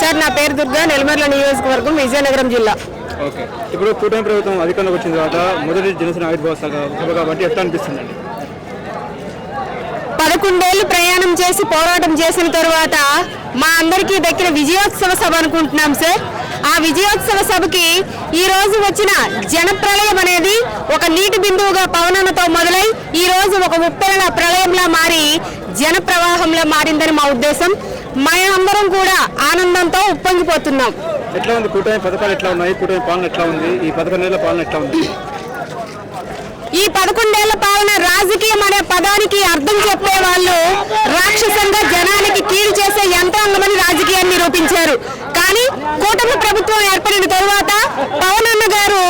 Sir నా పేరు దుర్గా నెలమర్ల నియోజకవర్గం విజయనగరం జిల్లా. ఓకే. ఇప్పుడు కూటమి ప్రభుత్వం అధికారంలోకి వచ్చిన తర్వాత మొదటి జనసేన ఆవిర్భావ సభ కాబట్టి ఎట్లా అనిపిస్తుందండి? పదకొండేళ్ళు ప్రయాణం చేసి పోరాటం చేసిన తర్వాత మా అందరికీ దక్కిన విజయోత్సవ సభ అనుకుంటున్నాం సార్. ఆ విజయోత్సవ సభకి ఈ రోజు వచ్చిన జనప్రళయం అనేది ఒక నీటి బిందువుగా పవననతో మొదలై ఈ రోజు ఒక ఉప్పెన ప్రళయంలా మారి జన ప్రవాహంలో మారిందని మా ఉద్దేశం. మేమందరం కూడా ఆనందంతో ఉప్పొంగిపోతున్నాం. ఎట్లా ఉంది కూటమి పథకాలు ఎట్లా ఉన్నాయి? కూటమి పాలన ఎట్లా ఉంది? ఈ పథకం నెలల పాలన ఎట్లా ఉంది? ఈ పదకొండేళ్ళ పాలన రాజకీయం అనే పదానికి అర్థం చెప్పే వాళ్ళు రాక్షసంగా జనానికి కీడు చేసే యంత్రాంగమని రాజకీయాన్ని నిరూపించారు. కానీ కూటమి ప్రభుత్వం ఏర్పడిన తరువాత పవన్ అన్న గారు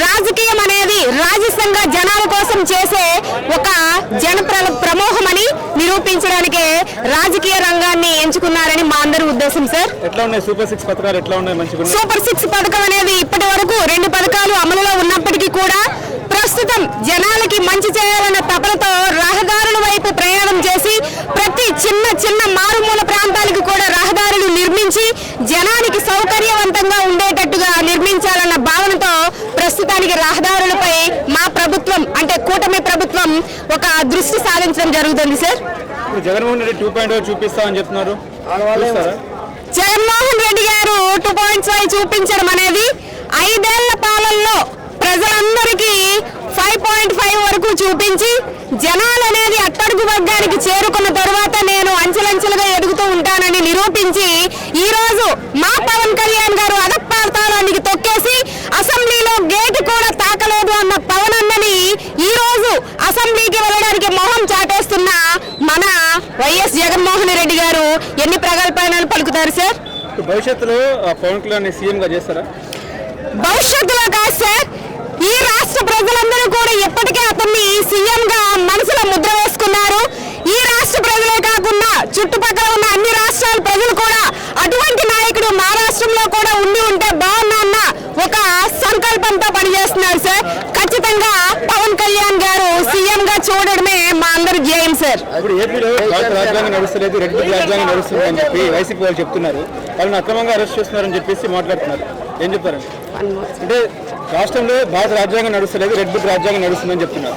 రాజకీయం అనేది రాజసంగా జనాల కోసం చేసే ఒక జన ప్ర- ప్రమోహమని నిరూపించడానికే రాజకీయ రంగాన్ని ఎంచుకున్నారని మా అందరి ఉద్దేశం సార్. ఎట్లా ఉన్నాయి? సూపర్ సిక్స్ పథకాలు ఎట్లా ఉన్నాయి? మంచిగా ఉన్నాయి? సూపర్ సిక్స్ పథకం అనేది ఇప్పటి వరకు రెండు పథకాలు అమలులో ఉన్నప్పటికీ కూడా ప్రస్తుతం జనాలకి మంచి చేయాలన్న తపనతో రహదారుల వైపు ప్రయాణం చేసి ప్రతి చిన్న చిన్న మారుమూల ప్రాంతాలకు కూడా రహదారులు నిర్మించి జనానికి సౌకర్యవంతంగా ఉండేటట్టుగా నిర్మించాలన్న భావనతో ప్రస్తుతానికి అంటే కూటమి ప్రభుత్వం ఒక దృష్టి సాధించడం జరుగుతుంది sir Jaganmohan Reddy two point చూపిస్తా అని చెప్తున్నారు? జగన్మోహన్ రెడ్డి గారు టూ పాయింట్స్ ఫైవ్ చూపించడం అనేది ఐదేళ్ళ పాలనలో ప్రజలందరికీ ఫైవ్ పాయింట్ ఫైవ్ వరకు చూపించి జనాలు అనేది అట్టడుగు వర్గానికి చేరుకున్న తరువాత నేను అంచెలంచెలుగా ఎదుగుతూ ఉంటానని నిరూపించి ఈ రోజు మా పవన్ కళ్యాణ్ గారు అదపాతాళానికి తొక్కేసి అసెంబ్లీలో గేటు కూడా తాకలేదు అన్న పవన్ అన్నని ఈ రోజు అసెంబ్లీకి వెళ్ళడానికి మొహం చాటేస్తున్న మన వైఎస్ జగన్మోహన్ రెడ్డి గారు ఎన్ని ప్రగల్భాలు పలుకుతారు సార్? భవిష్యత్తులో పవన్ కళ్యాణ్ సీఎం గా చేస్తారా? భవిష్యత్తులో కాదు సార్. ఈ రాష్ట్ర ప్రజలందరూ కూడా ఇప్పటికే అతన్ని సీఎం గా మనసులో ముద్ర వేసుకున్నారు. ఈ రాష్ట్ర ప్రజలే కాకుండా చుట్టుపక్కల ఉన్న అన్ని రాష్ట్రాల ప్రజలు కూడా అటువంటి నాయకుడు మా రాష్ట్రంలో కూడా ఉండి ఉంటే బాగున్నా అన్న ఒక సంకల్పంతో పనిచేస్తున్నారు సార్. ఖచ్చితంగా పవన్ కళ్యాణ్ గారు సీఎం గా చూడడమే ధ్యేయం సార్. ఇప్పుడు ఏపీలో రాజ్యాంగం నడుస్తలేదు రెడ్ బుక్ రాజ్యాంగం నడుస్తుంది అని చెప్పి వైసీపీ వాళ్ళు చెప్తున్నారు. వాళ్ళని అక్రమంగా అరెస్ట్ చేస్తున్నారని చెప్పేసి మాట్లాడుతున్నారు. ఏం చెప్తారండి అంటే రాష్ట్రంలో భారత రాజ్యాంగం నడుస్తలేదు రెడ్ బుక్ రాజ్యాంగం నడుస్తుందని చెప్తున్నారు.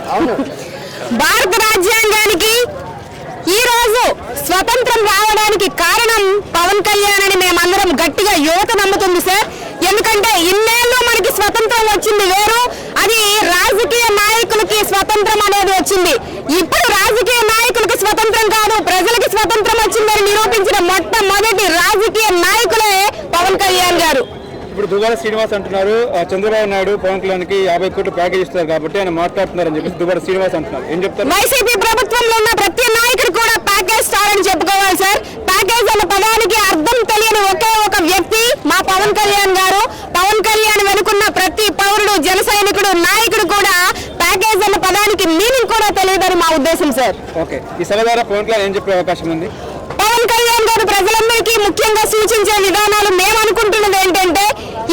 భారత రాజ్యాంగానికి ఈ రోజు స్వతంత్రం రావడానికి కారణం పవన్ కళ్యాణ్ అని మేమందరం గట్టిగా యువత నమ్ముతుంది సార్. ఎందుకంటే ఇన్నేళ్ళు మనకి స్వతంత్రం వచ్చింది వేరు అది రాజకీయ నాయకులకి స్వతంత్రం అనేది వచ్చింది. ఇప్పుడు మొట్టమొదటి రాజకీయ నాయకులే పవన్ కళ్యాణ్ గారు. ఇప్పుడు దువ్వాల శ్రీనివాస్ అంటున్నారు. చంద్రబాబు నాయుడు పవన్ కళ్యాణ్కి యాభై కోట్లు ప్యాకేజ్ ఇస్తారు కాబట్టి ఆయన మాట్లాడుతున్నారు అని చెప్పేసి దువ్వాల శ్రీనివాస్ అంటున్నారు. ఏం చెప్తారు? వైసీపీ ప్రభుత్వంలో ఉన్న ప్రతి నాయకుడు కూడా ప్యాకేజ్ స్టార్ అని చెప్పుకోవాలి సార్. ప్యాకేజ్ అన్న పదానికి అర్థం తెలియని ఒకే ఒక వ్యక్తి మా పవన్ కళ్యాణ్ గారు. పవన్ కళ్యాణ్ వెనుకున్న ప్రతి పౌరుడు జన సైనికుడు నాయకుడు కూడా ప్యాకేజ్ అన్న పదానికి మీనింగ్ కూడా తెలియదని మా ఉద్దేశం సార్. ఓకే. ఈ సభ ద్వారా పవన్ కళ్యాణ్ ఏం చెప్పే అవకాశం ఉంది? పవన్ కళ్యాణ్ గారు ప్రజలందరికీ ముఖ్యంగా సూచించే విధానాలు మేము అనుకుంటున్నది ఏంటంటే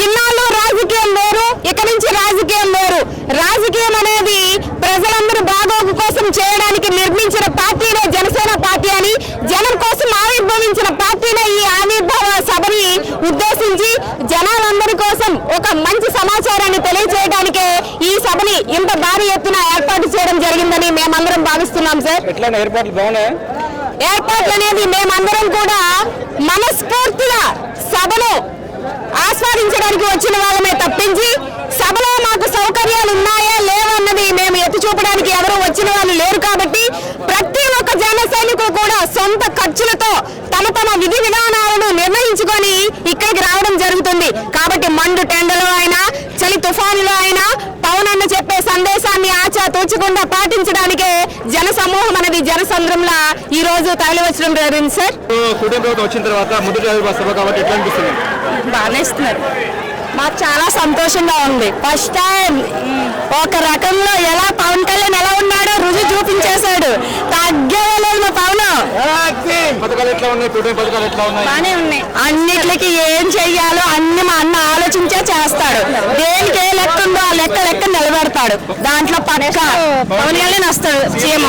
ఇన్నాళ్ళు రాజకీయం వేరు ఇక నుంచి రాజకీయం వేరు. రాజకీయం అనేది ప్రజలందరూ బాగోగు కోసం చేయడానికి నిర్మించిన పార్టీనే జనసేన పార్టీ అని జనం కోసం ఆవిర్భవించిన పార్టీనే ఈ ఆవిర్భావ సభని ఉద్దేశించి జనాలందరి కోసం ఒక మంచి సమాచారాన్ని తెలియజేయడానికే ఈ సభని ఇంత భారీ ఎత్తున ఏర్పాటు చేయడం జరిగిందని మేమందరం భావిస్తున్నాం సార్. ఎట్లా ఏర్పాట్లు బాగున్నాయి? ఏర్పాట్లు అనేది మేమందరం కూడా మనస్ఫూర్తిగా సభను ఆస్వాదించడానికి వచ్చిన వాళ్ళమే తప్పించి సభలో మాకు సౌకర్యాలు ఉన్నాయా లేవన్నది మేము ఎత్తి చూపడానికి ఎవరు వచ్చిన వాళ్ళు లేరు కాబట్టి ప్రతి ఒక్క జన సైనికులు కూడా సొంత ఖర్చులతో తమ తమ విధి విధానాలను నిర్ణయించుకొని ఇక్కడికి రావడం జరుగుతుంది. కాబట్టి మండు టెండలో అయినా చలి తుఫానులో అయినా పవన్ అన్న చెప్పే సందేశాన్ని ఆచా తూచకుండా పాటించడానికే జన సమూహం అనేది జనసంద్రంలా ఈ రోజు తరలి వచ్చడం జరిగింది సార్. కూటమి ప్రభుత్వం వచ్చిన తర్వాత మొదటి ఆవిర్భావ సభ కాబట్టి ఎట్లా అనిపిస్తుంది? బాగానే ఇస్తున్నారు. మాకు చాలా సంతోషంగా ఉంది. ఫస్ట్ టైం ఒక రకంలో ఎలా పవన్ కళ్యాణ్ ఎలా ఉన్నాడో రుజువు చూపించేశాడు. తగ్గలేదు మా పవన్. ఉన్నాయి? అన్నిటికి ఏం చెయ్యాలో అన్ని మా అన్న ఆలోచించే చేస్తాడు. దేనికి ఏ లెక్క ఉందో ఆ లెక్క లెక్క నిలబెడతాం వస్తాడు దాంట్లో పక్క పవన్ కళ్యాణ్ వస్తాడు సీఎం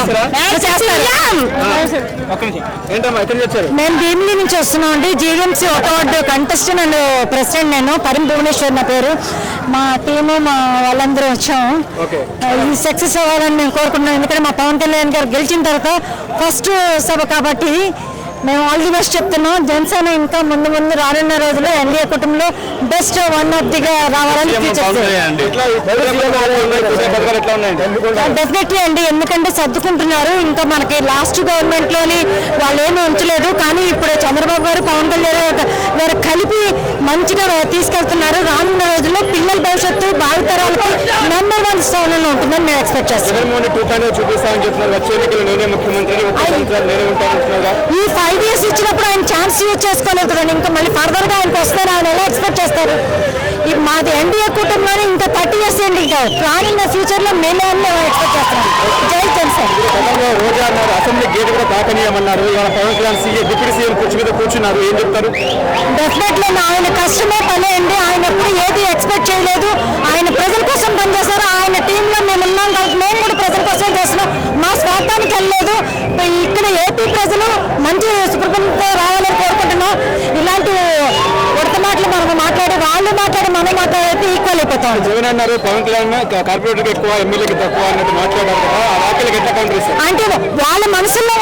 మేము భీమిలి నుంచి వస్తున్నాం అండి జీవీఎంసీ ఒక వార్డు కంటెస్టెంట్ అండ్ ప్రెసిడెంట్ నేను. పరిం భువనేశ్వర్ నా పేరు. మా టీము మా వాళ్ళందరూ వచ్చాము. ఇది సక్సెస్ అవ్వాలని మేము కోరుకుంటున్నాం. ఎందుకంటే మా పవన్ కళ్యాణ్ గారు గెలిచిన తర్వాత ఫస్ట్ సభ కాబట్టి మేము ఆల్ ది బెస్ట్ చెప్తున్నాం. జనసేన ఇంకా ముందు ముందు రానున్న రోజుల్లో ఎన్డీఏ కుటుంబంలో బెస్ట్ వన్ ఆఫ్ దిగా రావాలని డెఫినెట్లీ అండి. ఎందుకంటే సర్దుకుంటున్నారు. ఇంకా మనకి లాస్ట్ గవర్నమెంట్లోని వాళ్ళు ఏమీ ఉంచలేదు. కానీ ఇప్పుడు చంద్రబాబు గారు పవన్ కళ్యాణ్ గారు- కలిపి మంచిగా తీసుకెళ్తున్నారు. రానున్న రోజుల్లో పిల్లల భవిష్యత్తు భావితరాలకు నెంబర్ వన్ స్థానంలో ఉంటుందని మేము ఎక్స్పెక్ట్ ఉంటానంటున్నారా ఈ ఫైవ్ ఇయర్స్ ఇచ్చినప్పుడు ఆయన ఛాన్స్ యూజ్ చేసుకోలేదు కదండి. ఇంకా మళ్ళీ ఫర్దర్గా ఆయనకు వస్తారు ఆయన ఎలా ఎక్స్పెక్ట్ చేస్తారు? మాది ఎన్డీఏ కుటుంబంలోనే ఇంకా థర్టీ ఇయర్స్ ఏంటి? ఇంకా రానున్న ఫ్యూచర్లో మేమే అని మేము ఎక్స్పెక్ట్ చేస్తున్నాం జై జనసేన రోజా అన్నారు అసెంబ్లీ గేట్ కూడా తాకనీయమన్నారు. ఇవాళ Pawan Kalyan CM deputy CM కుర్చీ మీద కూర్చున్నారు. ఏం చెప్తారు? డెఫినెట్లీ ఆయన కష్టమే పని అండి. ఆయన ఎప్పుడు ఏది ఎక్స్పెక్ట్ చేయలేదు. ఆయన ప్రజల కోసం పనిచేశారు ఆయన టీంలో మేము ఉన్నాం కాబట్టి మేము కూడా ప్రజల కోసం చేస్తున్నాం. మా స్వార్థానికి వెళ్ళలేదు. ఇక్కడ ఏపీ ప్రజలు మంచి సుప్రభంతో రావాలని కోరుకుంటున్నాం ఇలాంటి ఉడత మాటలు మనం మాట్లాడి వాళ్ళు మాట్లాడి మనం మాట్లాడితే ఈక్వల్ అయిపోతాం. జగన్ అన్నారు పవన్ కళ్యాణ్ కార్పొరేటర్కి ఎక్కువ ఎమ్మెల్యేకి తక్కువ అన్నట్టు మాట్లాడారు కదా ఆ వ్యాఖ్యలకు ఎట్లా కౌంటర్ ఇస్తారు అంటే వాళ్ళ మనసులో